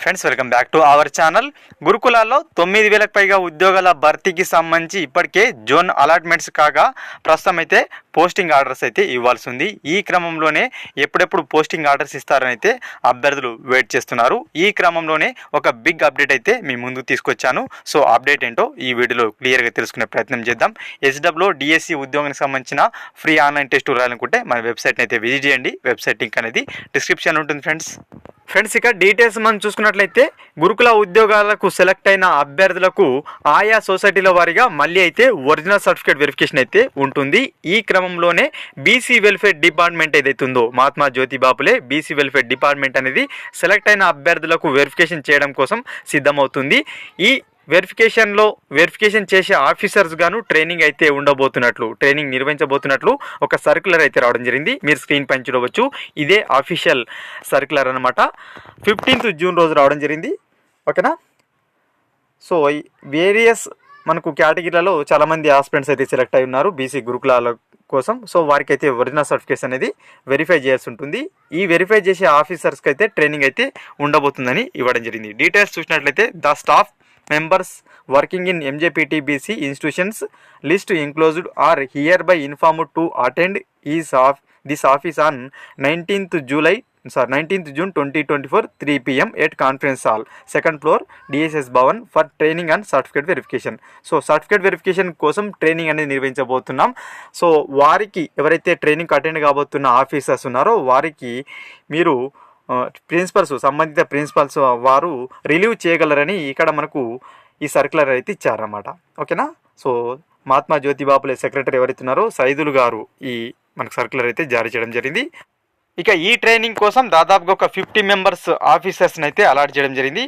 Friends welcome back to our channel గురుకులాల్లో తొమ్మిది వేలకు పైగా ఉద్యోగాల భర్తీకి సంబంధించి ఇప్పటికే జోన్ అలాట్మెంట్స్ కాగా ప్రస్తుతం అయితే పోస్టింగ్ ఆర్డర్స్ అయితే ఇవ్వాల్సి ఉంది. ఈ క్రమంలోనే ఎప్పుడెప్పుడు పోస్టింగ్ ఆర్డర్స్ ఇస్తారని అయితే అభ్యర్థులు వెయిట్ చేస్తున్నారు. ఈ క్రమంలోనే ఒక బిగ్ అప్డేట్ అయితే మీ ముందుకు తీసుకొచ్చాను. సో అప్డేట్ ఏంటో ఈ వీడియోలో క్లియర్గా తెలుసుకునే ప్రయత్నం చేద్దాం. ఎస్డబ్ల్యూ డిఎస్సి ఉద్యోగానికి సంబంధించిన ఫ్రీ ఆన్లైన్ టెస్ట్ రాయాలనుకుంటే మన వెబ్సైట్ని అయితే విజిట్ చేయండి. వెబ్సైట్ లింక్ అనేది డిస్క్రిప్షన్ ఉంటుంది ఫ్రెండ్స్ ఫ్రెండ్స్ ఇక డీటెయిల్స్ మనం చూసుకున్నట్లయితే గురుకుల ఉద్యోగాలకు సెలెక్ట్ అయిన అభ్యర్థులకు ఆయా సొసైటీల వారిగా మళ్ళీ అయితే ఒరిజినల్ సర్టిఫికేట్ వెరిఫికేషన్ అయితే ఉంటుంది. ఈ క్రమంలోనే బీసీ వెల్ఫేర్ డిపార్ట్మెంట్ ఏదైతే ఉందో Mahatma Jyotiba Phule BC welfare department అనేది సెలెక్ట్ అయిన అభ్యర్థులకు వెరిఫికేషన్ చేయడం కోసం సిద్ధమవుతుంది. ఈ వెరిఫికేషన్లో వెరిఫికేషన్ చేసే ఆఫీసర్స్ గాను ట్రైనింగ్ అయితే ఉండబోతున్నట్లు ట్రైనింగ్ నిర్వహించబోతున్నట్లు ఒక సర్క్యులర్ అయితే రావడం జరిగింది. మీరు స్క్రీన్ పైన చూడవచ్చు. ఇదే ఆఫీషియల్ సర్క్యులర్ అనమాట ఫిఫ్టీన్త్ జూన్ రోజు రావడం జరిగింది. ఓకేనా? సో వేరియస్ మనకు కేటగిరీలలో చాలామంది ఆస్పిరెంట్స్ అయితే సెలెక్ట్ అయి ఉన్నారు బీసీ గురుకులాల కోసం. సో వారికి అయితే ఒరిజినల్ సర్టిఫికేట్స్ అనేది వెరిఫై చేయాల్సి ఉంటుంది. ఈ వెరిఫై చేసే ఆఫీసర్స్కి అయితే ట్రైనింగ్ అయితే ఉండబోతుందని ఇవ్వడం జరిగింది. డీటెయిల్స్ చూసినట్లయితే the staff members working in MJPTBC institutions list enclosed are hereby inform to attend is of this office on nineteenth July sir nineteenth June twenty twenty four three PM at conference hall second floor DSS Bhavan for training and certificate verification so certificate verification కోసం training అనేది నిర్వహించబోతున్నాం so వారికి ఎవరైతే training attend కాబోతున్న officers ఉన్నారో వారికి మీరు principles సంబంధిత ప్రిన్సిపల్స్ వారు రిలీవ్ చేయగలరని ఇక్కడ మనకు ఈ సర్క్యులర్ అయితే ఇచ్చారన్నమాట. ఓకేనా? సో మహాత్మా జ్యోతిబాపులే సెక్రటరీ ఎవరైతున్నారో సైదులు గారు ఈ మనకు సర్క్యులర్ అయితే జారీ చేయడం జరిగింది. ఇక ఈ ట్రైనింగ్ కోసం దాదాపుగా ఒక ఫిఫ్టీ మెంబర్స్ ఆఫీసర్స్ని అయితే అలాట్ చేయడం జరిగింది.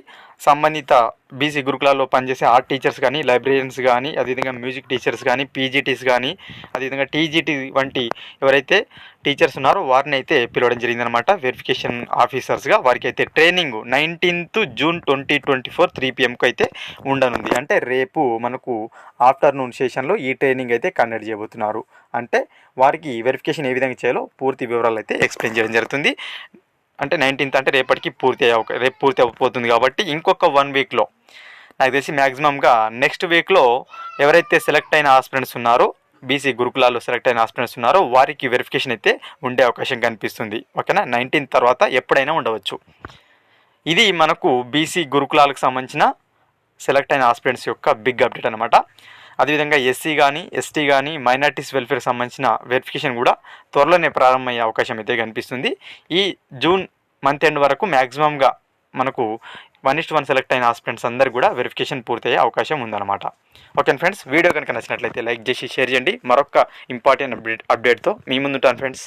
సంబంధిత బీసీ గురుకులాల్లో పనిచేసే ఆర్ట్ టీచర్స్ కానీ లైబ్రరీయన్స్ కానీ అదేవిధంగా మ్యూజిక్ టీచర్స్ కానీ పీజీటీస్ కానీ అదేవిధంగా టీజీటీ వంటి ఎవరైతే టీచర్స్ ఉన్నారో వారిని అయితే పిలవడం జరిగిందనమాట వెరిఫికేషన్ ఆఫీసర్స్గా వారికి అయితే training nineteenth June twenty twenty four three పిఎంకు అయితే ఉండనుంది. అంటే రేపు మనకు ఆఫ్టర్నూన్ సెషన్లో ఈ ట్రైనింగ్ అయితే కండక్ట్ చేయబోతున్నారు. అంటే వారికి వెరిఫికేషన్ ఏ విధంగా చేయాలో పూర్తి వివరాలు అయితే ఎక్స్ప్లెయిన్ చేయడం జరుగుతుంది. అంటే నైన్టీన్త్ అంటే రేపటికి పూర్తి అయ్యే రేపు పూర్తి అయిపోతుంది కాబట్టి ఇంకొక వన్ వీక్లో. నాకు తెలిసి మ్యాక్సిమంగా నెక్స్ట్ వీక్లో ఎవరైతే సెలెక్ట్ అయిన ఆస్పిరెంట్స్ ఉన్నారో బీసీ గురుకులాల్లో సెలెక్ట్ అయిన ఆస్పిరెంట్స్ ఉన్నారో వారికి వెరిఫికేషన్ అయితే ఉండే అవకాశం కనిపిస్తుంది. ఓకేనా? నైన్టీన్త్ తర్వాత ఎప్పుడైనా ఉండవచ్చు. ఇది మనకు బీసీ గురుకులాలకు సంబంధించిన సెలెక్ట్ అయిన ఆస్పిరెంట్స్ యొక్క బిగ్ అప్డేట్ అనమాట అదేవిధంగా ఎస్సీ కానీ ఎస్టీ కానీ మైనార్టీస్ వెల్ఫేర్ సంబంధించిన వెరిఫికేషన్ కూడా త్వరలోనే ప్రారంభమయ్యే అవకాశం అయితే కనిపిస్తుంది. ఈ జూన్ మంత్ ఎండ్ వరకు మ్యాక్సిమంగా మనకు one is to one select అయిన ఆస్పిరెంట్స్ అందరు కూడా వెరిఫికేషన్ పూర్తయ్యే అవకాశం ఉందన్నమాట. ఓకే ఫ్రెండ్స్ వీడియో కనుక నచ్చినట్లయితే లైక్ చేసి షేర్ చేయండి. మరొక ఇంపార్టెంట్ అప్డేట్ అప్డేట్తో మీ ముందుంటాను ఫ్రెండ్స్